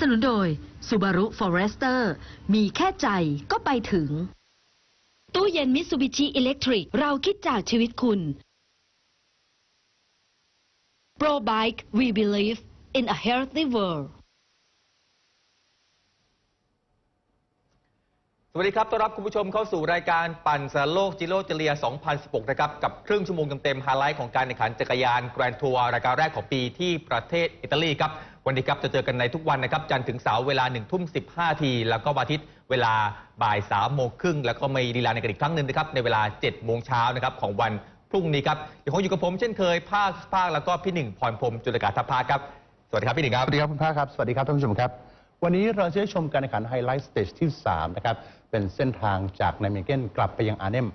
สนุนโดย Subaru Forester มีแค่ใจก็ไปถึง ตู้เย็นมิ t ซูบิชิอิเล็กทริกเราคิดจากชีวิตคุณ Pro Bike We Believe in a Healthy World สวัสดีครับ ต้อนรับคุณผู้ชมเข้าสู่รายการปั่นสารโลกจิโร่เจเลีย 2016 นะครับ กับครึ่งชั่วโมงเต็มๆไฮไลท์ของการแข่งขันจักรยานแกรนทัวร์รายการแรกของปีที่ประเทศอิตาลีครับ วันนี้ครับจะเจอกันในทุกวันนะครับจันทร์ถึงเสาร์เวลา1ทุ่ม15ทีแล้วก็วันอาทิตย์เวลาบ่าย3โมงครึ่งแล้วก็มีลีลาในกันอีกครั้งหนึ่งนะครับในเวลา7โมงเช้านะครับของวันพรุ่งนี้ครับยังคงอยู่กับผมเช่นเคยภาคภาคแล้วก็พี่หนึ่งพรพรมจุลกาศทัพพาครับสวัสดีครับพี่หนึ่งครับสวัสดีครับคุณภาคครับสวัสดีครับท่านผู้ชมครับ วันนี้เราจะได้ชมการแข่งขันไฮไลท์สเตจที่3นะครับเป็นเส้นทางจากไนเมเกนกลับไปยังอาร์เนม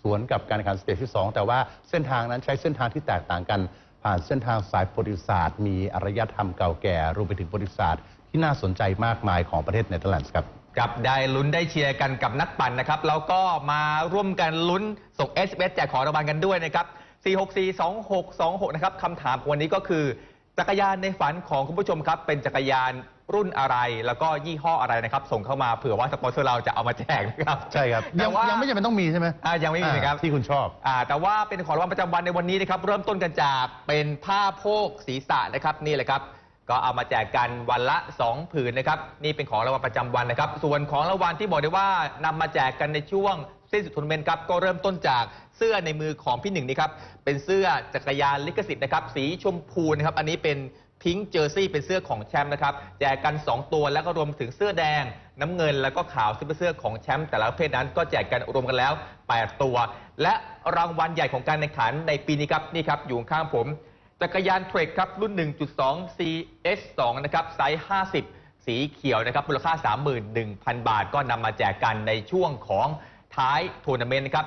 สวนกับการแข่งขันสเตจที่ 2 แต่ว่าเส้นทางนั้นใช้เส้นทางที่แตกต่างกัน ผ่านเส้นทางสายประวัติศาสตร์ มีอารยธรรมเก่าแก่รวมไปถึงประวัติศาสตร์ที่น่าสนใจมากมายของประเทศเนเธอร์แลนด์ครับกับได้ลุ้นได้เชียร์กันกับนักปั่นนะครับแล้วก็มาร่วมกันลุ้นส่ง s อ s แจกของรางวัลกันด้วยนะครับ 4642626 นะครับคำถามวันนี้ก็คือ จักรยานในฝันของคุณผู้ชมครับ เป็นจักรยาน รุ่นอะไรแล้วก็ยี่ห้ออะไรนะครับ ส่งเข้ามาเผื่อว่าสปอนเซอร์เราจะเอามาแจกนะครับ ใช่ครับแต่ยังว่ายังไม่จำเป็นต้องมีใช่ไหมอ่ายังไม่มีนะครับอ่าที่คุณชอบ อ่าแต่ว่าเป็นของรางวัลประจำวันในวันนี้นะครับ เริ่มต้นกันจากเป็นผ้าโพกศีรษะนะครับนี่แหละครับ ก็เอามาแจกกันวันละ 2 ผืนนะครับ นี่เป็นของรางวัลประจำวันนะครับ ส่วนของรางวัลที่บอกได้ว่านำมาแจกกันในช่วงสิ้นสุดทัวร์นาเมนต์ครับก็เริ่มต้นจากเสื้อในมือของพี่หนึ่งนี่ครับเป็นเสื้อจักรยานลิขสิทธิ์นะครับสีชมพูนะครับอันนี้เป็น พิงค์เจอร์ซี่เป็นเสื้อของแชมป์นะครับแจกกัน 2 ตัวแล้วก็รวมถึงเสื้อแดง น้ำเงินแล้วก็ขาวซึ่งเป็นเสื้อของแชมป์แต่ละประเภทนั้นก็แจกกันรวมกันแล้ว 8 ตัว และรางวัลใหญ่ของการแข่งขันในปีนี้ครับนี่ครับอยู่ข้างผมจักรยานเทรคครับรุ่น 1.2 CS2 นะครับไซส์ 50 สีเขียวนะครับมูลค่า 31,000 บาท ก็นำมาแจกกันในช่วงของท้ายทัวร์นาเมนต์นะครับ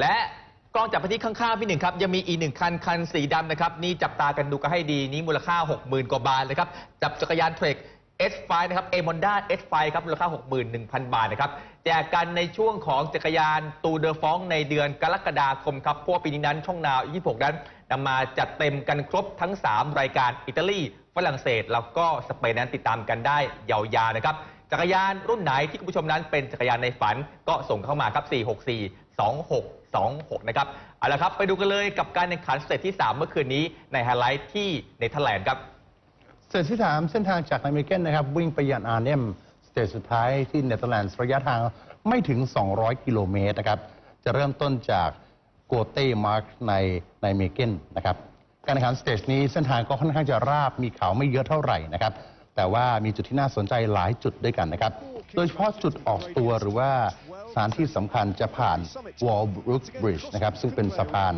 และ กล้องจับไปที่ข้างๆพี่หนึ่งครับยังมีอีกหนึ่งคันคันสีดำนะครับนี่จับตากันดูกันให้ดีนี้มูลค่า 60,000 กว่าบาทนะครับจับจักรยานเทรค S5 นะครับเอมอนด้า S5 ครับมูลค่า 61,000 บาทนะครับแจกกันในช่วงของจักรยานตูเดอร์ฟองในเดือนกรกฎาคมครับเพราะว่าปีนี้นั้นช่องนาว26นั้นนำมาจัดเต็มกันครบทั้ง 3 รายการอิตาลีฝรั่งเศสแล้วก็สเปนนั้นติดตามกันได้ยาวๆนะครับจักรยานรุ่นไหนที่คุณผู้ชมนั้นเป็นจักรยานในฝันก็ส่งเข้ามาครับ464 26 นะครับ เอาละครับ ไปดูกันเลยกับการแข่งขันสเตจที่ 3 เมื่อคืนนี้ในไฮไลท์ที่เนเธอร์แลนด์ครับเส้นที่สามเส้นทางจากไนเมเกนนะครับ วิ่งไปยังอาร์เนมสเตจสุดท้ายที่เนเธอร์แลนด์ระยะทางไม่ถึง 200 กิโลเมตรนะครับ จะเริ่มต้นจากโกเต้มาร์กในไนเมเกนนะครับ การแข่งขันสเตจนี้เส้นทางก็ค่อนข้างจะราบมีเขาไม่เยอะเท่าไหร่นะครับ แต่ว่ามีจุดที่น่าสนใจหลายจุดด้วยกันนะครับ โดยเฉพาะจุดออกตัวหรือว่า ถานที่สำคัญจะผ่าน Wallbrook Bridge นะครับ ซึ่งเป็นสะพาน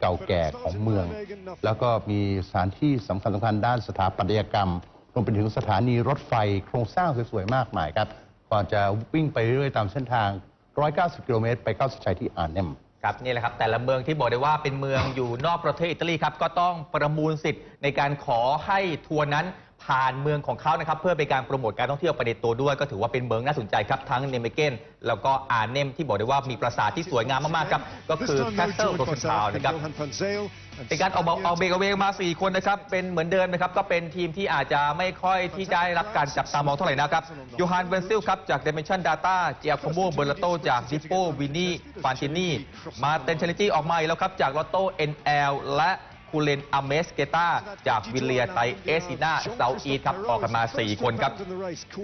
เก่าแก่ของเมือง แล้วก็มีสถานที่สำคัญสำคัญด้านสถาปัตยกรรม รวมไปถึงสถานีรถไฟโครงสร้างสวยๆ มากมายครับ ก่อนจะวิ่งไปเรื่อยๆ ตามเส้นทาง 190 กิโลเมตร ไปเข้าสุดชัยที่อาร์เนมครับนี่แหละครับแต่ละเมืองที่บอกได้ว่าเป็นเมืองอยู่นอกประเทศอิตาลีครับก็ต้องประมูลสิทธิ์ในการขอให้ทัวร์นั้น ผ่านเมืองของเขานะครับเพื่อเป็นการโปรโมทการท่องเที่ยวไปในตัวด้วย ก็ถือว่าเป็นเมืองน่าสนใจครับทั้งเนเมเกนแล้วก็อาร์เนมที่บอกได้ว่ามีปราสาทที่สวยงามมากๆครับก็คือแคสเซิลโรสทาวนะครับเป็นการออกมาเอาเบรกเอาเวมา 4 คนนะครับเป็นเหมือนเดิมนะครับก็เป็นทีมที่อาจจะไม่ค่อยที่ได้รับการจับตามองเท่าไหร่นะครับโยฮันเวนซิลครับจาก Dimension Data เจียโคโมเบอร์ลโตจากดิปโปวินนี่ฟานตินีมาเตนเชลิจีออกมาอีกแล้วครับจากลอตโต้ NL และ คูเลนอเมสเกตาจากวิลเลียไตเอซิน่าเซาอีครับออกกันมา 4 คนครับ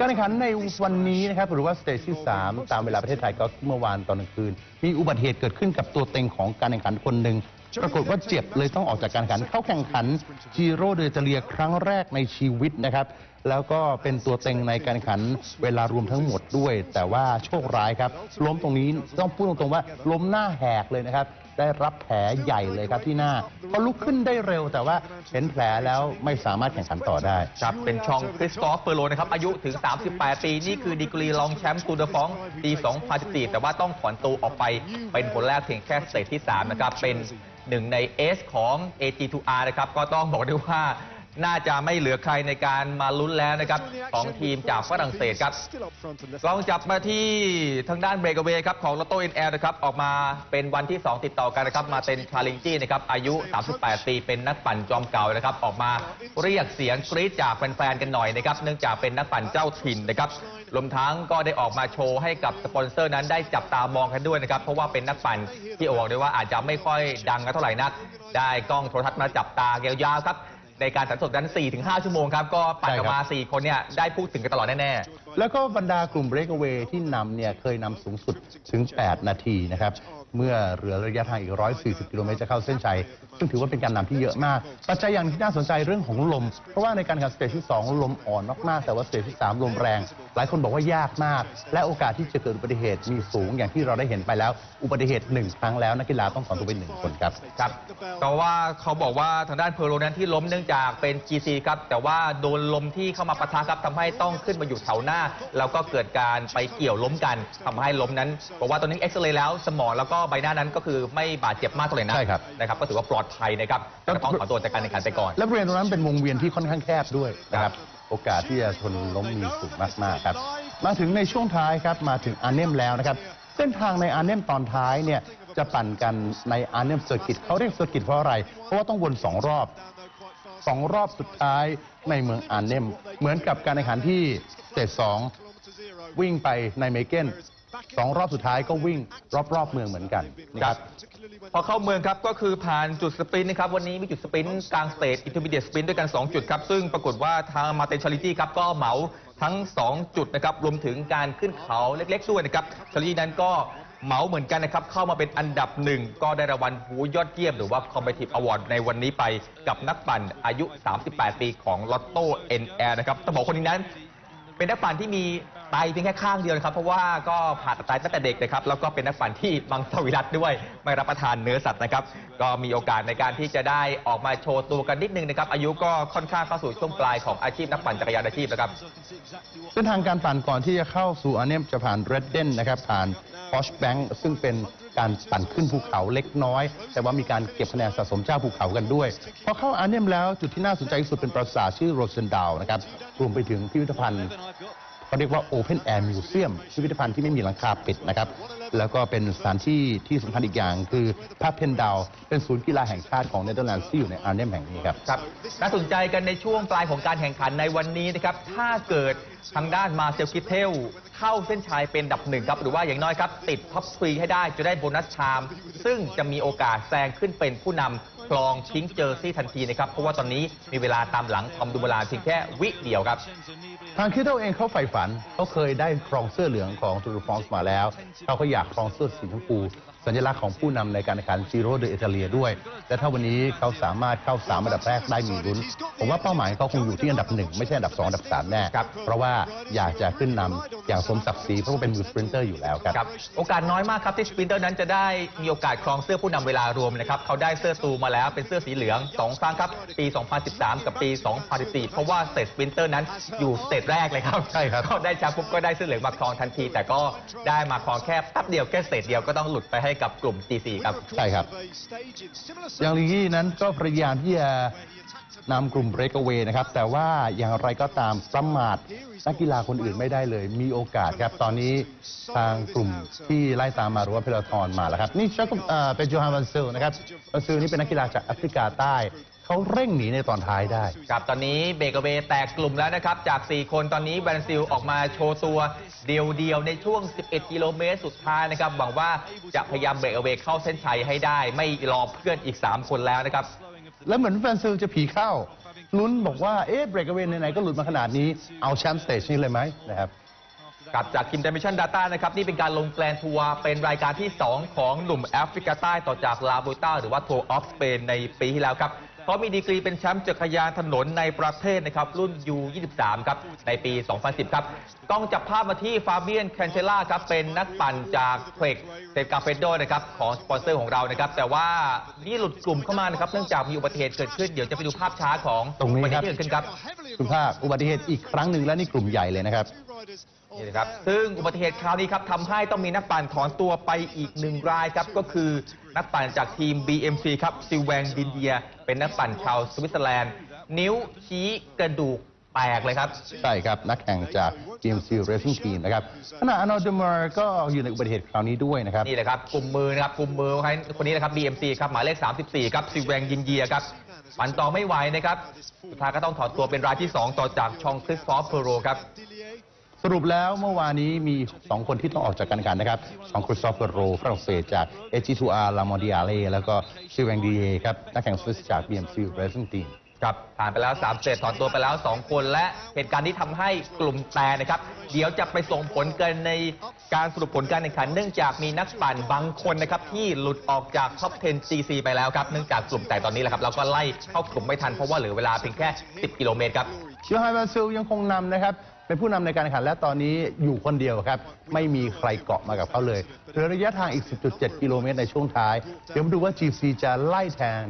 การแข่งขันในวันนี้นะครับหรือว่าสเตจที่ 3 ตามเวลาประเทศไทยก็เมื่อวานตอนกลางคืน มีอุบัติเหตุเกิดขึ้นกับตัวเต็งของการแข่งขันคนหนึ่งปรากฏว่าเจ็บเลยต้องออกจากการแข่งขัน เข้าแข่งขันจีโร่เดอเจเลียครั้งแรกในชีวิตนะครับ แล้วก็เป็นตัวเต็งในการแข่งขันเวลารวมทั้งหมดด้วย แต่ว่าโชคร้ายครับ ล้มตรงนี้ต้องพูดตรงๆว่าล้มหน้าแหกเลยนะครับ ได้รับแผลใหญ่เลยครับที่หน้าเขาลุกขึ้นได้เร็วแต่ว่าเห็นแผลแล้วไม่สามารถแข่งขันต่อได้ ครับ เป็นชองคริสตอฟเฟอร์โลนะครับ อายุถึง 38 ปี นี่คือดีกรีรองแชมป์ตูเดอฟองปี 2014 แต่ว่าต้องถอนตัวออกไปเป็นคนแรกเพียงแค่สเตจที่ 3 นะครับ เป็นหนึ่งในเอสของ AG2R นะครับ ก็ต้องบอกได้ว่า น่าจะไม่เหลือใครในการมาลุ้นแล้วนะครับของทีมจากฝรั่งเศสครับลองจับมาที่ทางด้านเบรกเวย์ครับของลอตโต้เอ็นแอนะครับออกมาเป็นวันที่ 2 ติดต่อกันนะครับมาเป็นชาลิงจี้นะครับอายุ 38 ปี เป็นนักปั่นจอมเก่านะครับออกมาเรียกเสียงกรี๊ดจากแฟนๆกันหน่อยนะครับเนื่องจากเป็นนักปั่นเจ้าถิ่นนะครับรวมทั้งก็ได้ออกมาโชว์ให้กับสปอนเซอร์นั้นได้จับตามองกันด้วยนะครับเพราะว่าเป็นนักปั่นที่บอกได้ว่าอาจจะไม่ค่อยดังกันเท่าไหร่นัก ได้กล้องโทรทัศน์มาจับตายาวๆครับ ในการสันสดนั้น4-5 ชั่วโมงครับ ก็ปั่นออกมาสี่คนเนี่ยได้พูดถึงกันตลอดแน่ ๆ แล้วก็บรรดากลุ่ม breakaway ที่นำเนี่ยเคยนำสูงสุดถึง 8 นาทีนะครับ เมื่อเหลือระยะทางอีก 140 กิโลเมตรจะเข้าเส้นชัย ซึ่งถือว่าเป็นการนำที่เยอะมาก ปัจจัยอย่างที่น่าสนใจเรื่องของลม เพราะว่าในการแข่งขันสเตจที่ 2 ลมอ่อนมากๆแต่ว่าสเตจที่ 3 ลมแรง หลายคนบอกว่ายากมาก และโอกาสที่จะเกิดอุบัติเหตุมีสูงอย่างที่เราได้เห็นไปแล้ว อุบัติเหตุหนึ่งครั้งแล้วนักกีฬาต้องถอนตัวไปหนึ่งคนครับครับเพราะว่าเขาบอกว่าทางด้านเพอร์โรนั้นที่ล้มเนื่องจากเป็น GC ครับแต่ว่าโดนลมที่เข้ามาปะทะครับทำให้ต้องขึ้นมาอยู่แถวหน้า แล้วก็เกิดการไปเกี่ยวล้มกันทำให้ล้มนั้นบอกว่าตอนนี้เอ็กซเรย์แล้วสมองแล้วก็ใบหน้านั้นก็คือไม่บาดเจ็บมากเท่าไหร่นะใช่ครับนะครับก็ถือว่าปลอดภัยนะครับแต่ก็ต้องถอนตัวจากการแข่งขันไปก่อน และบริเวณตรงนั้นเป็นวงเวียนที่ค่อนข้างแคบด้วยนะครับ โอกาสที่จะชนล้มมีสูงมากๆครับ มาถึงในช่วงท้ายครับ มาถึงอาร์เนมแล้วนะครับ เส้นทางในอาร์เนมตอนท้ายเนี่ยจะปั่นกันในอาร์เนมเซอร์กิตเขาเรียกเซอร์กิตเพราะอะไร เพราะว่าต้องวนสองรอบสองรอบสุดท้ายในเมืองอาร์เนม เหมือนกับการแข่งขันที่สเตจสองวิ่งไปในเมเกน สองรอบสุดท้ายก็วิ่งรอบๆเมืองเหมือนกันนะครับพอเข้าเมืองครับก็คือผ่านจุดสปรินต์นะครับวันนี้มีจุดสปรินต์กลางสเตจอินเทอร์มีเดียสปรินต์ด้วยกัน 2 จุดครับ ซึ่งปรากฏว่าทางมาเตนชาริตี้ครับก็เหมาทั้ง 2 จุดนะครับ รวมถึงการขึ้นเขาเล็กๆด้วยนะครับชาริตี้นั้นก็เหมาเหมือนกันนะครับ เข้ามาเป็นอันดับหนึ่งก็ได้รางวัลหูยอดเยี่ยมหรือว่า Competitive Award ในวันนี้ไปกับนักปั่นอายุ 38 ปีของลอตโต้ NR นะครับต้องบอกคนนี้นั้นเป็นนักปั่นที่มี ไตเพียงแค่ข้างเดียวนะครับ เพราะว่าก็ผ่าตัดไตตั้งแต่เด็กนะครับ แล้วก็เป็นนักปั่นที่มังสวิรัตด้วย ไม่รับประทานเนื้อสัตว์นะครับ ก็มีโอกาสในการที่จะได้ออกมาโชว์ตัวกันนิดนึงนะครับ อายุก็ค่อนข้างเข้าสู่ช่วงปลายของอาชีพนักปั่นจักรยานอาชีพนะครับ เส้นทางการปั่นก่อนที่จะเข้าสู่อาร์เนมจะผ่านเรดเดนนะครับผ่านพอชแบงค์ซึ่งเป็นการปั่นขึ้นภูเขาเล็กน้อย แต่ว่ามีการเก็บคะแนนสะสมเจ้าภูเขากันด้วยพอเข้าอาร์เนมแล้วจุดที่น่าสนใจที่สุดเป็นปราสาทชื่อโรเซนดาวนะครับรวมไปถึงพิพิธภัณฑ์ เขาเรียกว่า Open Air Museum พิพิธภัณฑ์ที่ไม่มีหลังคาปิดนะครับ แล้วก็เป็นสถานที่ที่สำคัญอีกอย่าง คือพาเพนดาว เป็นศูนย์กีฬาแห่งชาติของเนเธอร์แลนด์ที่อยู่ในอาร์เนมแห่งนี้ครับ ครับน่าสนใจกันในช่วงปลายของการแข่งขันในวันนี้นะครับ ถ้าเกิดทางด้านมาเซลคิเทลเข้าเส้นชัยเป็นดับหนึ่งครับ หรือว่าอย่างน้อยครับ ติดท็อปทรีให้ได้จะได้โบนัสชาม ซึ่งจะมีโอกาสแซงขึ้นเป็นผู้นำคลองทิ้งเจอร์ซี่ทันทีนะครับ เพราะว่าตอนนี้มีเวลาตามหลังทอมดูเวลาเพียงแค่วิเดียวครับ ทางคิดเท่าเองเขาใฝ่ฝันเขาเคยได้ครองเสื้อเหลืองของทูร์ฟองส์มาแล้วเขาก็อยากครองเสื้อสีชมพู สัญลักษณ์ของผู้นำในการแข่งขันซีโร่เดออิตาเลียด้วย และถ้าวันนี้เขาสามารถเข้าสามอันดับแรกได้มีลุ้น ผมว่าเป้าหมายเขาคงอยู่ที่อันดับหนึ่งไม่ใช่อันดับสองอันดับสามแน่ครับเพราะว่าอยากจะขึ้นนำอย่างสมศักดิ์ศรีเพราะว่าเป็นมือสปรินเตอร์อยู่แล้วครับครับ โอกาสน้อยมากครับที่สปรินเตอร์นั้นจะได้มีโอกาสครองเสื้อผู้นำเวลารวมนะครับเขาได้เสื้อตูมาแล้วเป็นเสื้อสีเหลือง2ครั้งครับปี 2013 กับปี 2014 เพราะว่าสเตทสปรินเตอร์นั้นอยู่สเตทแรกเลยครับใช่ครับก็ได้แชมป์ปุ๊บก็ได้เสื้อเหลืองมาครองทันที แต่ก็ได้มาครองแค่แป๊บเดียวแค่สเตทเดียวก็ต้องหลุดไปให้กับกลุ่ม GC ครับ ใช่ครับ อย่างลีกี้นั้นก็พยายามที่จะนำกลุ่ม breakaway นะครับ แต่ว่าอย่างไรก็ตามประมาทนักกีฬาคนอื่นไม่ได้เลย มีโอกาสครับ ตอนนี้ทางกลุ่มที่ไล่ตามมาหรือว่าเพลทอนมาแล้วครับ นี่ชักเอ่อเป็นโจฮันวันซิลนะครับวันซิลนี่เป็นนักกีฬาจากแอฟริกาใต้เขาเร่งหนีในตอนท้ายได้ ครับ ตอนนี้เบเกอร์เบแตกกลุ่มแล้วนะครับ จาก 4 คนตอนนี้แบรนซิลออกมาโชว์ตัว เดียวๆในช่วง 11 กิโลเมตรสุดท้ายนะครับ หวังว่าจะพยายามเบรกเอาเวเข้าเส้นชัยให้ได้ ไม่รอเพื่อนอีก 3 คนแล้วนะครับ แล้วเหมือนแฟนซิลจะผีเข้า ลุ้นบอกว่า เอ๊ะ breakaway ไหนๆก็หลุดมาขนาดนี้ เอาแชมป์สเตจนี้เลยไหมนะครับกลับจาก Kim Dimension Data นะครับ นี่เป็นการลงแกลนทัวร์เป็นรายการที่ 2 ของหนุ่มแอฟริกาใต้ต่อจากลาบูต้าหรือว่าทัวร์ออฟสเปนในปีที่แล้วครับ เขามีดีกรีเป็นแชมป์จักรยานถนนในประเทศนะครับ รุ่น U23 ครับ ในปี 2010 ครับ ต้องจับภาพมาที่ฟาเบียนแคนเชล่าครับ เป็นนักปั่นจากเควกเซกาเฟโดนะครับ ของสปอนเซอร์ของเรานะครับ แต่ว่านี่หลุดกลุ่มเข้ามานะครับ เนื่องจากมีอุบัติเหตุเกิดขึ้น เดี๋ยวจะไปดูภาพช้าของตรงนี้อุบัติคเหรับตุที่เกิดขึ้นครับ คุณภาพอุบัติเหตุอีกครั้งหนึ่งและนี่กลุ่มใหญ่เลยนะครับ นี่นะครับ ซึ่งอุบัติเหตุคราวนี้ครับทำให้ต้องมีนักปั่นถอนตัวไปอีกหนึ่งรายครับ ก็คือ นักปั่นจากทีม BMC ครับซิลแวงดินเดีย เป็นนักปั่นชาวสวิตเซอร์แลนด์ นิ้วชี้กระดูกแตกเลยครับ ใช่ครับ นักแข่งจาก GMC Racing Team นะครับขณะอานอลเดมอร์ก็อยู่ในอุบัติเหตุคราวนี้ด้วยนะครับ นี่แหละครับกลุ่มมือนะครับกลุ่มมือคนนี้นะครับ BMC ครับหมายเลข 34 ครับซิวแวงยินเยียครับปันต่อไม่ไหวนะครับสุดท้ายก็ต้องถอดตัวเป็นรายที่ 2 ต่อจากชองคริสฟอฟเพโรครับ สรุปแล้วเมื่อวานนี้มี 2 คนที่ต้องออกจากการแข่งขันนะครับของคริสโตเฟอร์โรฝรั่งเศสจาก AG2R ลามอดิอาเล่แล้วก็ชิว a งดีเครับ นักแข่งสวิสจาก BMC Racing Team ครับผ่านไปแล้ว 3เซตถอนตัวไปแล้ว 2 คนและเหตุการณ์นี้ทำให้กลุ่มแตกนะครับ เดี๋ยวจะไปส่งผลกันในการสรุปผลการแข่งขัน เนื่องจากมีนักปั่นบางคนนะครับ ที่หลุดออกจากท็อป 10 GC ไปแล้วครับ เนื่องจากกลุ่มแตกตอนนี้แหละครับเราก็ไล่เข้ากลุ่มไม่ทันเพราะว่าเหลือเวลาเพียงแค่ 10 กิโลเมตรครับโยฮันบาซิลยังคงนำนะครับ เป็นผู้นำในการแข่งขันและตอนนี้อยู่คนเดียวครับ ไม่มีใครเกาะมากับเขาเลยเหลือระยะทางอีก 10.7 กิโลเมตรในช่วงท้าย เดี๋ยวมาดูว่า GC จะไล่แทน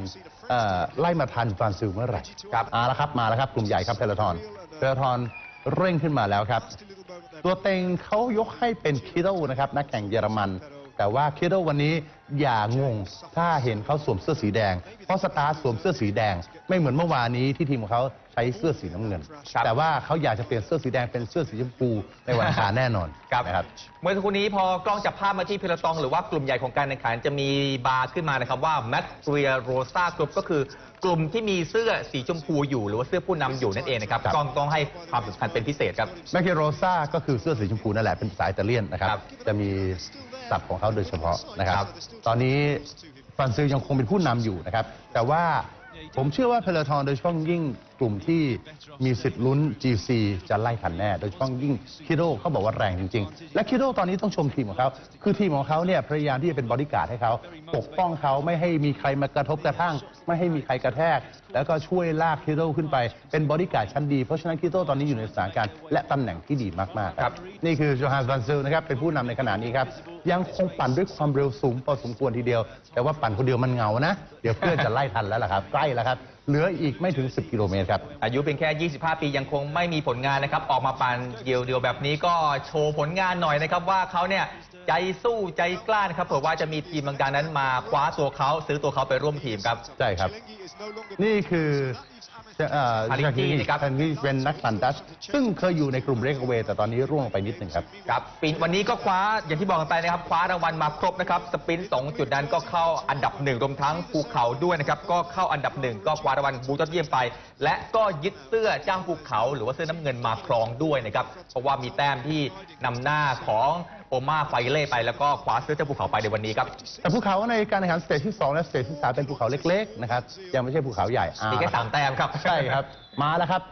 ไล่มาทันฟรานซิลเมื่อไหร่ครับเอาละครับมาแล้วครับกลุ่มใหญ่ครับเทเลทอนเทเลทอนเร่งขึ้นมาแล้วครับ ตัวเต็งเขายกให้เป็นคิโดนะครับนักแข่งเยอรมัน แต่ว่าคิโดวันนี้อย่างง ถ้าเห็นเขาสวมเสื้อสีแดง เพราะสตาร์ทสวมเสื้อสีแดง ไม่เหมือนเมื่อวานนี้ที่ทีมของเขา ช้เสื้อสีน้ำเงิน ครับ แต่ว่าเขาอยากจะเปลี่ยนเสื้อสีแดงเป็นเสื้อสีชมพูในวันอังคารแน่นอนครับนะครับ เมื่อสักครู่นี้พอกล้องจับภาพมาที่พิระตองหรือว่ากลุ่มใหญ่ของการแข่งขันจะมีบาร์ขึ้นมานะครับว่า m a t r i a Rosa Group ก็คือกลุ่มที่มีเสื้อสีชมพูอยู่ หรือว่าเสื้อผู้นำอยู่นั่นเองนะครับครับ กล้องต้องให้ความสำคัญเป็นพิเศษครับ แมคเคโรซาก็คือเสื้อสีชมพูนั่นแหละเป็นภาษาอิตาเลียนนะครับ ครับจะมีศัพท์ของเขาโดยเฉพาะนะครับครับตอนนี้ฟรานซิลยังคงเป็นผู้นำอยู่นะครับ แต่ว่าผมเชื่อว่าเพลทอนโดยเฉพาะยิ่ง กลุ่มที่มีสิทธิ์ลุ้น GC จะไล่ทันแน่ โดยเฉพาะยิ่งคิโดเขาบอกว่าแรงจริง ๆ และคิโดตอนนี้ต้องชมทีมของเขา คือทีมของเขาเนี่ยพยายามที่จะเป็นบอดี้การ์ดให้เขา ปกป้องเขาไม่ให้มีใครมากระทบกระทั่ง ไม่ให้มีใครกระแทก แล้วก็ช่วยลากคิโดขึ้นไปเป็นบอดี้การ์ดชั้นดี เพราะฉะนั้นคิโดตอนนี้อยู่ในสถานการณ์และตำแหน่งที่ดีมากๆครับ นี่คือโจฮันส์วันซิลนะครับเป็นผู้นำในขณะนี้ครับ ยังคงปั่นด้วยความเร็วสูงพอสมควรทีเดียว แต่ว่าปั่นคนเดียวมันเหงานะ เดี๋ยวเพื่อนจะไล่ทันแล้วล่ะครับ ใกล้แล้วครับ เหลืออีกไม่ถึง 10 กิโลเมตรครับ อายุเพียงแค่ 25 ปียังคงไม่มีผลงานนะครับ ออกมาปั่นเดียวเดียวๆแบบนี้ก็โชว์ผลงานหน่อยนะครับ ว่าเขาเนี่ยใจสู้ใจกล้านะครับเผื่อว่าจะมีทีมบางการนั้นมาคว้าตัวเขาซื้อตัวเขาไปร่วมทีมครับ ใช่ครับ นี่คือเอ่อฮาริกี้นะครับฮาริกี้เป็นนักปั่นดัชซึ่งเคยอยู่ในกลุ่มเรกเวย์แต่ตอนนี้ร่วงลงไปนิดหนึ่งครับครับปีวันนี้ก็คว้าอย่างที่บอกกันไปนะครับ คว้ารางวัลมาครบนะครับ สปรินต์สองจุดนั้นก็เข้าอันดับหนึ่งรวมทั้งภูเขาด้วยนะครับ ก็เข้าอันดับหนึ่งก็คว้ารางวัลบูยอดเยี่ยมไป และก็ยึดเสื้อจ้างภูเขา หรือว่าเสื้อน้ำเงินมาครองด้วยนะครับ เพราะว่ามีแต้มที่นำหน้าของ โอมาไฟเล่ไปแล้วก็คว้าเสื้อเจ้าภูเขาไปในวันนี้ครับ แต่ภูเขาในการแข่งขันสเตจที่ 2 และสเตจที่ 3 เป็นภูเขาเล็กๆนะครับยังไม่ใช่ภูเขาใหญ่อ่มีแค่สามแต้มครับใช่ครับ มาแล้วครับ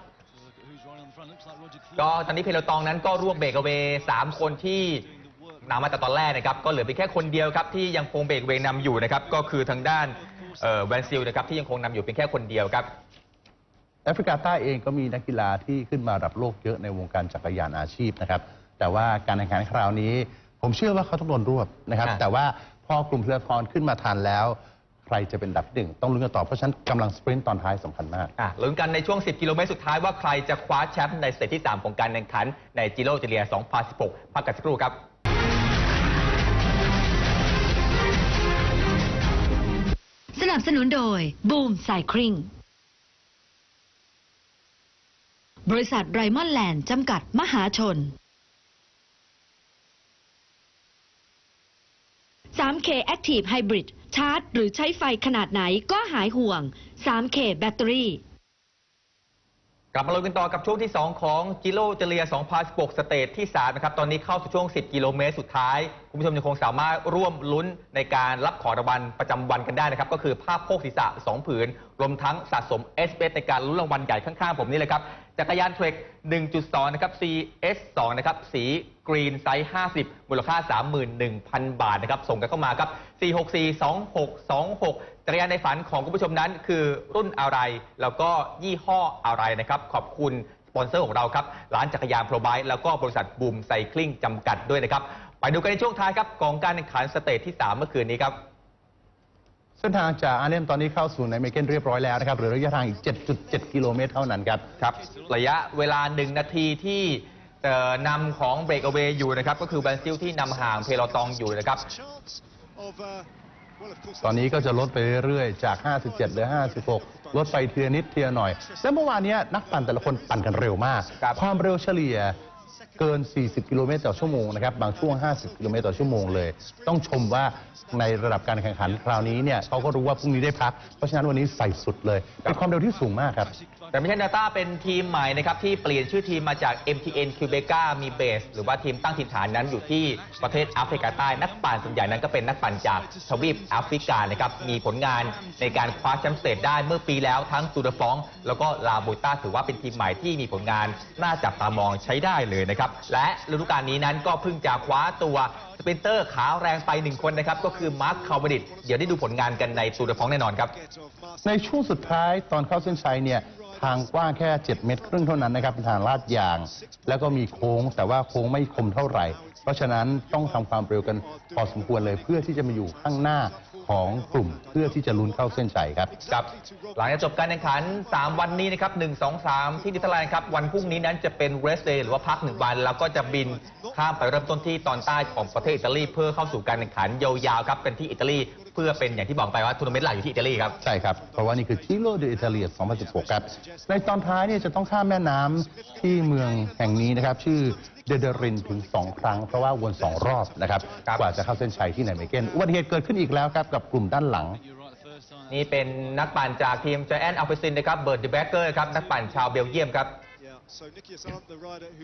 ก็ตอนนี้เพโลตองนั้นก็ร่วมเบรกเอาเวย์สามคนที่นำมาแต่ตอนแรกนะครับก็เหลือเพียงแค่คนเดียวครับที่ยังคงเบรกเวย์นำอยู่นะครับก็คือทางด้านเอ่อแวนซิลนะครับที่ยังคงนำอยู่เพียงแค่คนเดียวครับแอฟริกาใต้เองก็มีนักกีฬาที่ขึ้นมาระดับโลกเยอะในวงการจักรยานอาชีพนะครับ แต่ว่าการแข่งขันคราวนี้ ผมเชื่อว่าเขาต้องโดนรวบนะครับอะแต่ว่าพอกลุ่มเพลทอนขึ้นมาทันแล้ว ใครจะเป็นอันดับที่หนึ่งต้องลุ้นกันต่อเพราะฉะนั้นกำลังสปรินต์ตอนท้ายสำคัญมาก อะลุ้นกันในช่วง 10 กิโลเมตรสุดท้ายว่าใครจะคว้าแชมป์ในสเตจที่ 3 ของการแข่งขันในจิโร่เจเลีย 2016 พักกันสักครู่ครับ สนับสนุนโดยบูมไซคลิงบริษัทไรมอนแลนด์จำกัดมหาชน 3K Active Hybrid ชาร์จ หรือใช้ไฟขนาดไหนก็หายห่วง 3K แบตเตอรี่ กลับมาลุ้นกันต่อกับช่วงที่ 2 ของจิโร่เจเลีย2016 สเตจที่ 3 นะครับ ตอนนี้เข้าสู่ช่วง 10 กิโลเมตรสุดท้าย คุณผู้ชมยังคงสามารถร่วมลุ้นในการรับของรางวัลประจำวันกันได้นะครับ ก็คือผ้าโพกศีรษะ 2 ผืน รวมทั้งสะสม s อ s ในการลุ้นรางวัลใหญ่ข้างๆผมนี่เลยครับ จักรยานเทรค1.2 นะครับ CS2 นะครับ สีกรีนไซส์ 50 มูลค่า 31,000 บาทนะครับ ส่งกันเข้ามาครับ 4642626 จักรยานในฝันของคุณผู้ชมนั้นคือรุ่นอะไร แล้วก็ยี่ห้ออะไรนะครับ ขอบคุณสปอนเซอร์ของเราครับ ร้านจักรยานโปรไบแล้วก็บริษัทบูมไซคลิงจำกัดด้วยนะครับ ไปดูกันในช่วงท้ายครับ ของการแข่งขันสเตจที่ 3 เมื่อคืนนี้ครับ เส้นทางจากอาร์เนมตอนนี้เข้าสู่ในเมเกนเรียบร้อยแล้วนะครับเหลือระยะทางอีก 7.7 กิโลเมตรเท่านั้นครับ ครับ ระยะเวลา 1 นาทีที่เอ่อนำของเบรกเอา a y อยู่นะครับ ก็คือแบนซิลที่นำห่างเพโลตองอยู่นะครับ ตอนนี้ก็จะลดไปเรื่อยๆ จาก 57เหลือ 56 ลดไปเทียนิดเทียหน่อย และเมื่อวานเนี้ยนักปั่นแต่ละคนปั่นกันเร็วมากครับความเร็วเฉลี่ย เกิน 40 กิโลเมตรต่อชั่วโมงนะครับ บางช่วง 50 กิโลเมตรต่อชั่วโมงเลย ต้องชมว่าในระดับการแข่งขันคราวนี้เนี่ยเขาก็รู้ว่าพรุ่งนี้ได้พัก เพราะฉะนั้นวันนี้ใส่สุดเลย เป็นความเร็วที่สูงมากครับ แต่ไม่ใช่นาต้าเป็นทีมใหม่นะครับ ที่เปลี่ยนชื่อทีมมาจาก MTN q u e b e c a มีเบส หรือว่าทีมตั้งถิ่นฐานนั้นอยู่ที่ประเทศแอฟริกาใต้นักปั่นส่วนใหญ่นั้นก็เป็นนักปั่นจากทวีปแอฟริกานะครับมีผลงานในการคว้าแชมป์สเตทได้เมื่อปีแล้วทั้งตูดฟอง แล้วก็ลาโบต้าถือว่าเป็นทีมใหม่ที่มีผลงานน่าจับตามองใช้ได้เลยนะครับ และฤดูกาลนี้นั้นก็เพิ่งจะคว้าตัวสปรินเตอร์ขาแรงไปหนึ่งคนนะครับ ก็คือมาร์คคาวบดิตเดี๋ยวได้ดูผลงานกันในตูดฟองแน่นอนครับ ในช่วงสุดท้ายตอนเข้าเส้นชัยเนี่ยทางกว้างแค่ 7 เมตรครึ่งเท่านั้นนะครับเป็นทางลาดยาง แล้วก็มีโค้งแต่ว่าโค้งไม่คมเท่าไหร่ เพราะฉะนั้นต้องทำความเร็วกันพอสมควรเลยเพื่อที่จะมาอยู่ข้างหน้า ของกลุ่มเพื่อที่จะลุ้นเข้าเส้นชัยครับ ครับ หลังจากจบการแข่งขัน 3 วันนี้นะครับ 1 2 3 ที่นิวซีแลนด์ครับ วันพรุ่งนี้นั้นจะเป็นเรสเดย์หรือว่าพักหนึ่งวัน แล้วก็จะบินข้ามไปเริ่มต้นที่ตอนใต้ของประเทศอิตาลีเพื่อเข้าสู่การแข่งขันยาวๆครับเป็นที่อิตาลี เพื่อเป็นอย่างที่บอกไปว่าทัวร์นาเมนต์หลักอยู่ที่อิตาลีครับ ใช่ครับ เพราะว่านี่คือชิโร่เดอิตาเลีย2016 ครับ ในตอนท้ายเนี่ยจะต้องข้ามแม่น้ำที่เมืองแห่งนี้นะครับ ชื่อเดเดรินถึง 2 ครั้ง เพราะว่าวน 2 รอบนะครับครับกว่าจะเข้าเส้นชัยที่ไนเมเกนอุบัติเหตุเกิดขึ้นอีกแล้วครับกับกลุ่มด้านหลัง นี่เป็นนักปั่นจากทีม Giant Alpecin นะครับเบิร์ดเดแบเกอร์ครับนักปั่นชาวเบลเยียมครับ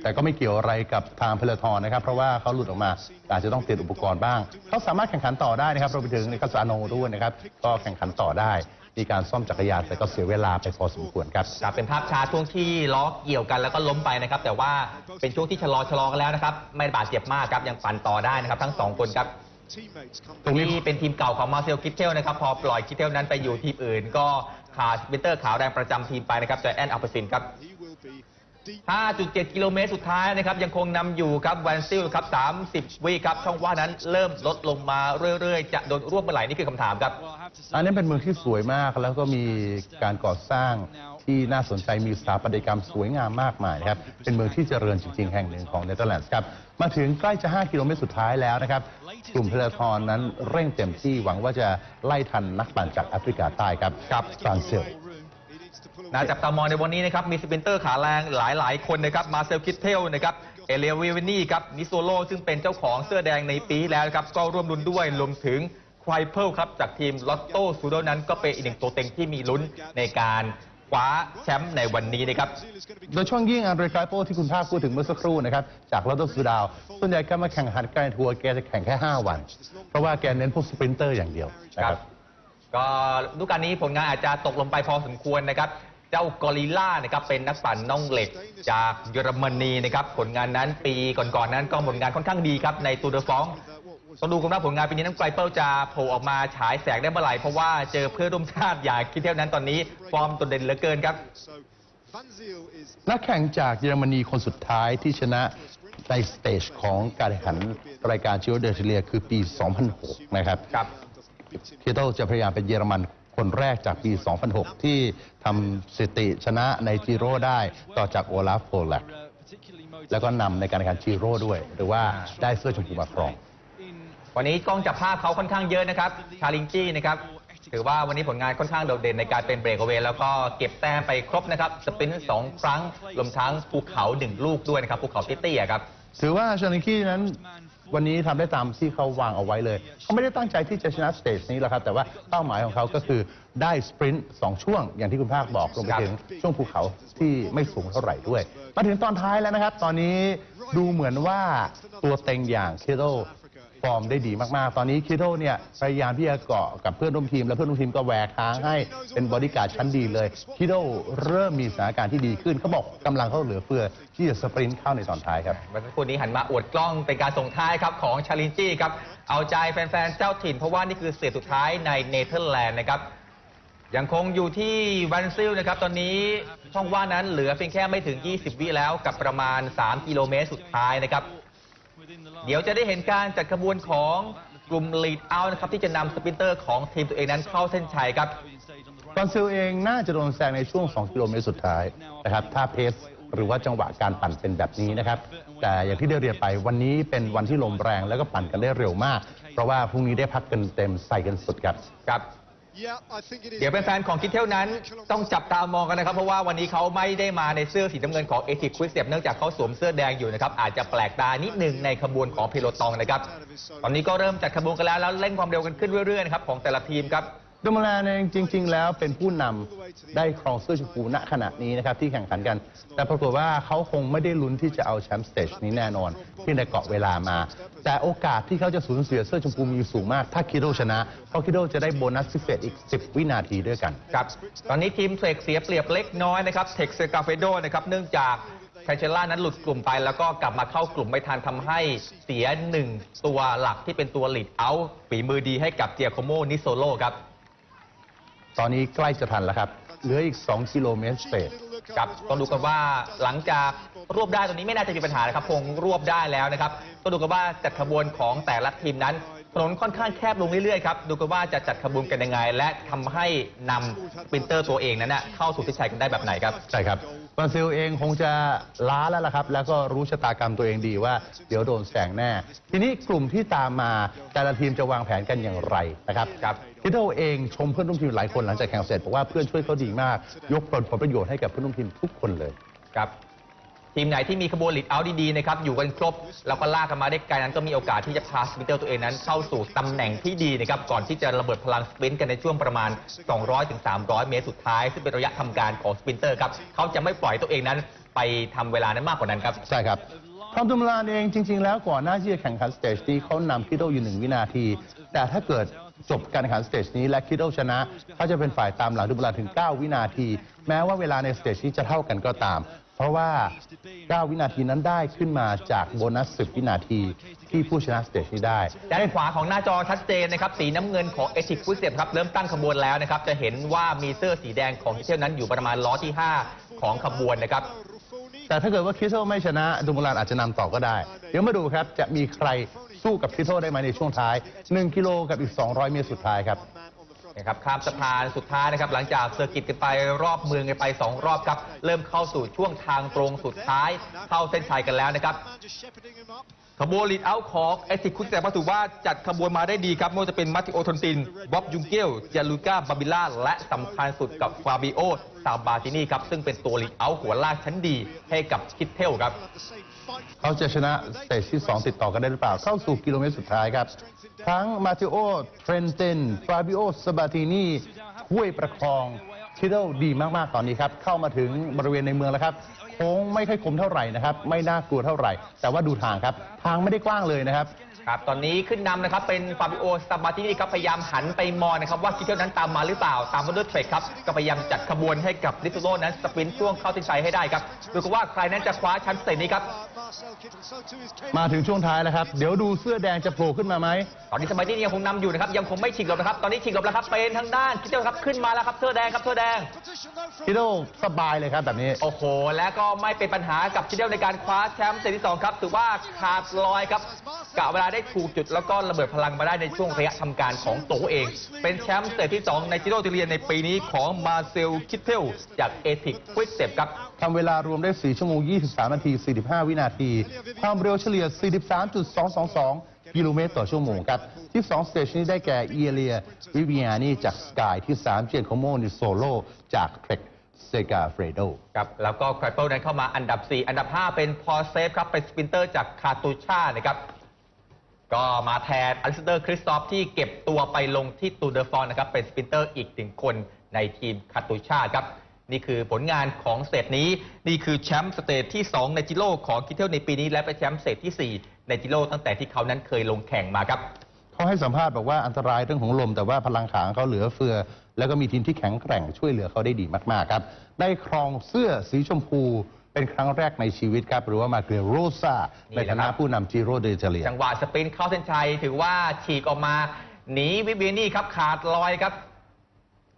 แต่ก็ไม่เกี่ยวอะไรกับทางเพลทอนนะครับ เพราะว่าเขาหลุดออกมา อาจจะต้องเปลี่ยนอุปกรณ์บ้าง เขาสามารถแข่งขันต่อได้นะครับรวมไปถึงในคาสอาโนด้วยนะครับ ก็แข่งขันต่อได้ มีการซ่อมจักรยานแต่ก็เสียเวลาไปพอสมควรครับครับเป็นภาพช้าช่วงที่ล้อเกี่ยวกันแล้วก็ล้มไปนะครับ แต่ว่าเป็นช่วงที่ชะลอชะลอกันแล้วนะครับ ไม่บาดเจ็บมากครับ ยังปั่นต่อได้นะครับ ทั้งสองคนครับตรงนี้นี่เป็นทีมเก่าของมาเซลคิทเทลนะครับ พอปล่อยคิทเทลนั้นไปอยู่ทีมอื่น ก็ขาดวินเตอร์ขาวแรงประจำทีมไปนะครับแต่แอนอัลเปอร์ซินครับ 5.7 กิโลเมตรสุดท้ายนะครับ ยังคงนำอยู่ครับแวนซิลครับ 30 วิครับ ช่องว่างนั้นเริ่มลดลงมาเรื่อยๆ จะโดนรวบเมื่อไหร่นี่คือคำถามครับ อันนี้เป็นเมืองที่สวยมากแล้วก็มีการก่อสร้างที่น่าสนใจมีสถาปัตยกรรมสวยงามมากมายนะครับ เป็นเมืองที่เจริญจริง ๆ แห่งหนึ่งของเนเธอร์แลนด์ครับ มาถึงใกล้จะ 5 กิโลเมตรสุดท้ายแล้วนะครับ กลุ่มเพลทอนนั้นเร่งเต็มที่หวังว่าจะไล่ทันนักปั่นจากแอฟริกาใต้ครับครับฟรานเซล น่าจับตามองในวันนี้นะครับมีสปรินเตอร์ขาแรงหลายๆ คนนะครับมาเซลคิทเทลนะครับเอเลียวิวนี่ครับนิโซโลซึ่งเป็นเจ้าของเสื้อแดงในปีที่แล้วนะครับก็ร่วมลุ้นด้วยรวมถึงไครเพิลครับจากทีมลอตโต้ซูโดนั้นก็เป็นอีกหนึ่งตัวเต็งที่มีลุ้นในการคว้าแชมป์ในวันนี้นะครับ โดยช่วงยิ่งอันเดรคาโปที่คุณภาคพูดถึงเมื่อสักครู่นะครับ จากลอตโตซูดาว ส่วนใหญ่ก็มาแข่งขันการทัวร์แกจะแข่งแค่ 5 วัน เพราะว่าแกเน้นพวกสปรินเตอร์อย่างเดียวนะคครัรับบก็ฤดูกาลนี้ผลงานอาจจะตกลงไปพอสมควรนะครับ เจ้ากอริลล่านะครับเป็นนักปั่นน่องเหล็กจากเยอรมนีนะครับผลงานนั้นปีก่อนๆนั้นก็ผลงานค่อนข้างดีครับในตูเดอฟองต้องดูกันว่าผลงานปีนี้น้ำไกลเปิลจะโผล่ออกมาฉายแสงได้เมื่อไหร่เพราะว่าเจอเพื่อนร่วมชาติอย่างคิดเท่านั้นตอนนี้ ฟอร์มตัวเด่นเหลือเกินครับนักแข่งจากเยอรมนีคนสุดท้ายที่ชนะในสเตจของการแข่งขันรายการจิโรเดอร์เทเลียคือปี 2006 นะครับครับเคโตจะพยายามเป็นเยอรมัน คนแรกจากปี 2006 ที่ทำสถิติชนะในจิโร่ได้ต่อจากโอลาฟโพลักแล้วก็นำในการแข่งขันจิโร่ด้วย หรือว่าได้เสื้อชมพูมาครอง วันนี้กล้องจับภาพเขาค่อนข้างเยอะนะครับ ชาลิงจี้นะครับ ถือว่าวันนี้ผลงานค่อนข้างโดดเด่นในการเป็นเบรกเอาเวแล้วก็เก็บแต้มไปครบนะครับ สปรินต์สองครั้งรวมทั้งภูเขาหนึ่งลูกด้วยนะครับ ภูเขาเตี้ยๆครับ ถือว่าชาลิงกี้นั้น วันนี้ทำได้ตามที่เขาวางเอาไว้เลยเขาไม่ได้ตั้งใจที่จะชนะสเตจนี้หรอกครับ แต่ว่าเป้าหมายของเขาก็คือได้สปรินต์สองช่วง อย่างที่คุณภาคบอกรวมไปถึงช่วงภูเขาที่ไม่สูงเท่าไหร่ด้วย มาถึงตอนท้ายแล้วนะครับ ตอนนี้ดูเหมือนว่าตัวเต็งอย่างเคโ o ฟอร์มได้ดีมากๆ ตอนนี้คิโ o เนี่ยพยายามที่จะเกาะกับเพื่อนร่วมทีม และเพื่อนร่วมทีมก็แหวกทางให้เป็นบอดี้การ์ดชั้นดีเลยคิโ o เริ่มมีสถานการณ์ที่ดีขึ้นเขาบอกกำลังเขาเหลือเฟือที่จะสปรินต์เข้าในตอนท้ายครับเมื่อสักครู่นี้หันมาอวดกล้องเป็นการส่งท้ายครับของชาลินจี้ครับเอาใจแฟนๆเจ้าถิ่น เพราะว่านี่คือเสียสุดท้ายในเนเธอร์แลนด์นะครับยังคงอยู่ที่วันซิลนะครับ ตอนนี้ช่องว่างนั้นเหลือเพียงแค่ไม่ถึง 20 วิแล้วกับประมาณ 3 กิโลเมตรสุดท้ายนะครับ เดี๋ยวจะได้เห็นการจัดขบวนของกลุ่มลีดเอานะครับที่จะนำสปรินเตอร์ของทีมตัวเองนั้นเข้าเส้นชัยครับฟรอนซิลเองน่าจะโดนแซงในช่วง 2 กิโลเมตรสุดท้ายนะครับถ้าเพสหรือว่าจังหวะการปั่นเป็นแบบนี้นะครับ แต่อย่างที่ได้เรียนไปวันนี้เป็นวันที่ลมแรงแล้วก็ปั่นกันได้เร็วมาก เพราะว่าพรุ่งนี้ได้พักกันเต็มใส่กันสุดครับครับ เดี๋ยวเป็นแฟนของคิดเท่านั้นต้องจับตามองกันนะครับ เพราะว่าวันนี้เขาไม่ได้มาในเสื้อสีน้ำเงินของเอทิควิกเซปเนื่องจากเขาสวมเสื้อแดงอยู่นะครับอาจจะแปลกตานิดหนึ่งในขบวนของเพโลตองนะครับ ตอนนี้ก็เริ่มจัดขบวนกันแล้วแล้วเร่งความเร็วกันขึ้นเรื่อยๆนะครับของแต่ละทีมครับ ดูมาแลนเองจริง ๆ แล้วเป็นผู้นำได้ครองเสื้อชมพูณขณะนี้นะครับที่แข่งขันกัน แต่ปรากฏว่าเขาคงไม่ได้ลุ้นที่จะเอาแชมป์สเตจนี้แน่นอนที่ได้เกาะเวลามา แต่โอกาสที่เขาจะสูญเสียเสื้อชมพูมีสูงมาก ถ้าคิโดชนะ เพราะคิโดจะได้โบนัสพิเศษอีก 10 วินาทีด้วยกันครับตอนนี้ทีมเทรกเสียเปรียบเล็กน้อยนะครับเทคเซกาเฟโดนะครับเนื่องจากไคเชล่านั้นหลุดกลุ่มไปแล้วก็กลับมาเข้ากลุ่มไม่ทันทำให้เสียหนึ่งตัวหลักที่เป็นตัวหลีดเอาฝีมือดีให้กับเจียโคโมนิโซโลครับ ตอนนี้ใกล้จะทันแล้วครับ เหลืออีก 2 กิโลเมตรเศษ ครับต้องดูกันว่าหลังจากรวบได้ตรงนี้ไม่น่าจะมีปัญหานะครับคงรวบได้แล้วนะครับต้องดูกันว่าจัดขบวนของแต่ละทีมนั้น ถนนค่อนข้างแคบลงเรื่อยๆครับ ดูกันว่าจะจัดขบวนกันยังไง และทำให้นำสปรินเตอร์ตัวเองนั้นนะเข้าสู่ที่ชัยกันได้แบบไหนครับ ใช่ครับบราซิลเองคงจะล้าแล้วล่ะครับ แล้วก็รู้ชะตากรรมตัวเองดีว่าเดี๋ยวโดนแซงแน่ ทีนี้กลุ่มที่ตามมาแต่ละทีมจะวางแผนกันอย่างไรนะครับครับคิดโดเองชมเพื่อนร่วมทีมหลายคนหลังจากแข่งเสร็จบอกว่าเพื่อนช่วยเขาดีมาก ยกผลผลประโยชน์ให้กับเพื่อนร่วมทีมทุกคนเลยครับ ทีมไหนที่มีขบวนลีดเอาดีๆนะครับอยู่กันครบแล้วก็ลากกันมาได้ไกลนั้นก็มีโอกาสที่จะพาสปินเตอร์ตัวเองนั้นเข้าสู่ตำแหน่งที่ดีนะครับก่อนที่จะระเบิดพลังสปินกันในช่วงประมาณ 200-300 เมตรสุดท้าย ซึ่งเป็นระยะทำการของสปินเตอร์ครับเขาจะไม่ปล่อยตัวเองนั้น ไปทำเวลานั้นมากกว่านั้นครับใช่ครับทอมตุมลานเองจริง ๆ แล้วก่อนหน้าที่จะแข่งขันสเตจนี้เขานำคิดโดอยู่หนึ่งวินาที แต่ถ้าเกิดจบการแข่งขันสเตจนี้และคิดโดชนะเขาจะเป็นฝ่ายตามหลังดุมลานถึง 9 วินาที แม้ว่าเวลาในสเตจนี้จะเท่ากันก็ตาม ราะว่า 9 วินาทีนั้นได้ขึ้นมาจากโบนัส 10 วินาทีที่ผู้ชนะสเตจนี้ได้ ด้านขวาของหน้าจอชัดเจนนะครับ สีน้ำเงินของเอชิคุเซปครับ เริ่มตั้งขบวนแล้วนะครับ จะเห็นว่ามีเสื้อสีแดงของที่เที่ยวนั้นอยู่ประมาณล้อที่ 5 ของขบวนนะครับ แต่ถ้าเกิดว่าคิโซไม่ชนะดุมลานอาจจะนำต่อก็ได้ เดี๋ยวมาดูครับจะมีใครสู้กับคิโซได้ไหมในช่วงท้าย 1 กิโลกับอีก 200 เมตรสุดท้ายครับ นะครับข้ามสะพานสุดท้ายนะครับ หลังจากเซอร์กิตกันไปรอบเมืองกันไป 2 รอบครับ เริ่มเข้าสู่ช่วงทางตรงสุดท้าย เข้าเส้นชัยกันแล้วนะครับ ขบวนลีดเอาท์ของเอติคุสแต่ก็ถือว่าจัดขบวนมาได้ดีครับไม่ว่าจะเป็นมาติโอทอนตินบ๊อบยุงเกลเจลูก้าบาบิล่าและสำคัญสุดกับฟาบิโอซาบาตินีครับ ซึ่งเป็นตัวลีดเอาท์หัวลากชั้นดีให้กับคิดเทลครับ เขาจะชนะสเตจที่ 2 ติดต่อกันได้หรือเปล่าเข้าสู่กิโลเมตรสุดท้ายครับ ทั้งมาติโอเทรนเตนฟาบิโอสบาตินีช่วยประคองคิดเดิลดีมาก ๆ ตอนนี้ครับ เข้ามาถึงบริเวณในเมืองแล้วครับโค้งไม่ค่อยคมเท่าไหร่นะครับ ไม่น่ากลัวเท่าไหร่ แต่ว่าดูทางครับ ทางไม่ได้กว้างเลยนะครับ ครับ ตอนนี้ขึ้นนำนะครับเป็นฟาบิโอสตาบาตินีครับพยายามหันไปมองนะครับว่าคิดเท่านั้นตามมาหรือเปล่า ตามมาด้วยเทรดครับก็พยายามจัดขบวนให้กับดิสโลนั้นสปรินต์ช่วงเข้าเส้นชัยให้ได้ครับดูกันว่าใครนั้นจะคว้าแชมป์สเตจนี้ครับมาถึงช่วงท้ายแล้วครับ เดี๋ยวดูเสื้อแดงจะโผล่ขึ้นมาไหมตอนนี้สมัยนี้ยังคงนำอยู่นะครับยังคงไม่ฉีกหลบนะครับ ตอนนี้ฉีกหลบแล้วครับเป็นทางด้านคิดเท่าครับขึ้นมาแล้วครับเสื้อแดงครับเสื้อแดงคิดเดิลสบายเลยครับแบบนี้โอ้โหและก็ไม่เป็นปัญหากับชิเดลในการคว้าแชมป์เซตที่ 2 ครับถือว่าขาดลอยครับกะเวลาได้ถูกจุดแล้วก็ระเบิดพลังมาได้ในช่วงระยะทำการของตัวเอง เป็นแชมป์เซตที่ 2 ในจิโร่ติเลียนในปีนี้ของมาเซลคิทเทลจากเอทิกควิกเซปครับทำเวลารวมได้ 4 ชั่วโมง 23 นาที 45 วินาที ความเร็วเฉลี่ย 43.222กิโลเมตรต่อชั่วโมงครับ ที่ 2 สเตจนี้ได้แก่เอเลีย วิวิอานีจากสกายที่ 3 เจียนโคโมนิโซโลจากเทรค เซกาเฟรโดครับแล้วก็ครเปิลนั้นเข้ามาอันดับ 4 อันดับ 5 เป็นพอเซฟครับเป็นสปรินเตอร์จากคาตูชานะครับก็มาแทนอลิสเตอร์คริสตอฟที่เก็บตัวไปลงที่ตูเดอฟอนนะครับเป็นสปรินเตอร์อีกหนึ่งคนในทีมคาตูชาครับนี่คือผลงานของสเตจนี้ นี่คือแชมป์สเตจที่ 2 ในจิโร่ของคิเทลในปีนี้ และเป็นแชมป์สเตจที่ 4 ในจิโร่ตั้งแต่ที่เขานั้นเคยลงแข่งมาครับเขาให้สัมภาษณ์บอกว่าอันตรายเรื่องของลมแต่ว่าพลังขาของเขาเหลือเฟือ แล้วก็มีทีมที่แข็งแกร่งช่วยเหลือเขาได้ดีมากๆครับได้ครองเสื้อสีชมพูเป็นครั้งแรกในชีวิตครับ หรือว่ามาเกรโรซานี่ในแหละฐานะครับผู้นำจิโรเดเจเลียจังหวะสปรินต์เข้าเส้นชัยถือว่าฉีกออกมาหนีวิเบียนี่ครับขาดลอยครับ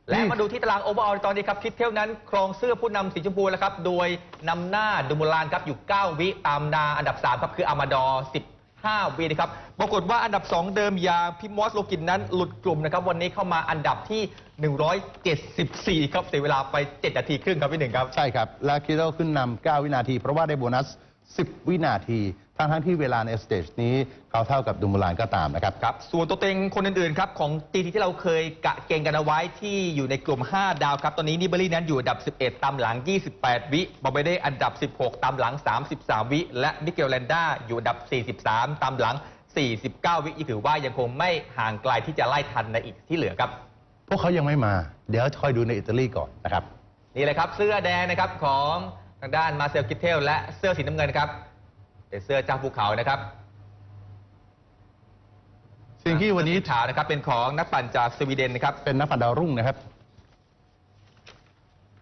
และมาดูที่ตารางโอเวอร์ออลตอนนี้ครับคิดเทลนั้น ครองเสื้อผู้นำสีชมพูแล้วครับ โดยนำหน้าดูมูลานครับอยู่ 9 วิตามนาอันดับ 3 ครับคืออามาดอร์ 5 วินะครับ ปรากฏว่าอันดับ 2 เดิมยางพิมอสโลกินนั้นหลุดกลุ่มนะครับ วันนี้เข้ามาอันดับที่ 174 ครับ เสียเวลาไป 7 นาทีครึ่งครับพี่หนึ่งครับ ใช่ครับ และคิดว่าขึ้นนำ9 วินาที เพราะว่าได้โบนัส 10 วินาที ทั้งทั้งๆที่เวลาในสเตจนี้เขาเท่ากับดูมูลานก็ตามนะครับครับ ส่วนตัวเต็งคนอื่นๆครับของตีทีที่เราเคยกะเกณฑ์กันเอาไว้ที่อยู่ในกลุ่ม 5 ดาวครับ ตอนนี้นิเบอรี่นั้นอยู่อันดับ 11 ตามหลัง 28 วิบอเบเดอันดับ 16 ตามหลัง 33 วิ และมิเกลแลนด้าอยู่อันดับ 43 ตามหลัง 49 วินี่ถือว่ายังคงไม่ห่างไกลที่จะไล่ทันในอีกที่เหลือครับ พวกเขายังไม่มา เดี๋ยวคอยดูในอิตาลีก่อนนะครับนี่เลยครับเสื้อแดงนะครับของทางด้านมาเซลกิเทลและเสื้อสีน้ำเงินครับ เป็นเสื้อเจ้าภูเขานะครับสิ่งที่วันนี้เสื้อสีขาวนะครับ เป็นของนักปั่นจากสวีเดนนะครับ เป็นนักปั่นดาวรุ่งนะครับ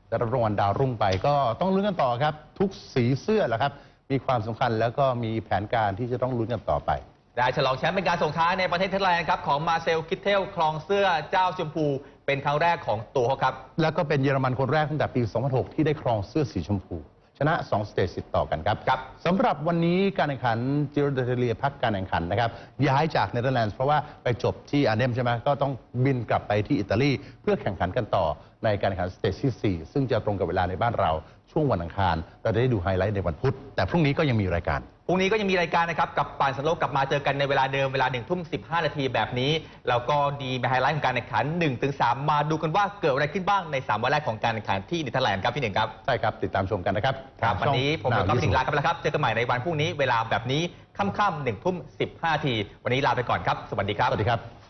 ได้รับรางวัลดาวรุ่งไปก็ต้องลุ้นกันต่อครับ ทุกสีเสื้อแหละครับ มีความสำคัญแล้วก็มีแผนการที่จะต้องลุ้นกันต่อไป ได้ฉลองแชมป์เป็นการส่งท้ายในประเทศเทสแลนด์ครับของมาเซลกิเทลครองเสื้อเจ้าชมพู เป็นครั้งแรกของตัวเขาครับ แล้วก็เป็นเยอรมันคนแรกตั้งแต่ปี 2006 ที่ได้ครองเสื้อสีชมพู ชนะ2สเตจติดต่อกันครับครับสำหรับวันนี้การแข่งขันจิโรเดเทเลียพักการแข่งขันนะครับย้ายจากเนเธอร์แลนด์เพราะว่าไปจบที่อาร์เนมใช่ไหมก็ต้องบินกลับไปที่อิตาลีเพื่อแข่งขันกันต่อในการแข่งขันสเตจที่ 4 ซึ่งจะตรงกับเวลาในบ้านเราช่วงวันอังคาร เราจะได้ดูไฮไลท์ในวันพุธ แต่พรุ่งนี้ก็ยังมีรายการ พรุ่งนี้ก็ยังมีรายการนะครับกับป่านสันโลกกลับมาเจอกันในเวลาเดิมเวลาหนึ่งทุ่มสินาทีแบบนี้แล้วก็ดีมีไฮไลท์ของการแข่งขัน1นถึงสมาดูกันว่าเกิดอะไรขึ้นบ้างใน 3 วันแรกของการแข่งขันที่เนเธอร์แลนด์ครับพี่หนึ่งครับใช่ครับติดตามชมกันนะครับครับวันนี้ผมทากับงก็ช่องไปถึง Now ลากันไปแล้วครับเจอกันใหม่ในวันพรุ่งนี้เวลาแบบนี้ค่ำๆหนึ่งทุ่มสิบห้าทีวันนี้ลาไปก่อนครับสวัสดีครับสวัสดีครับ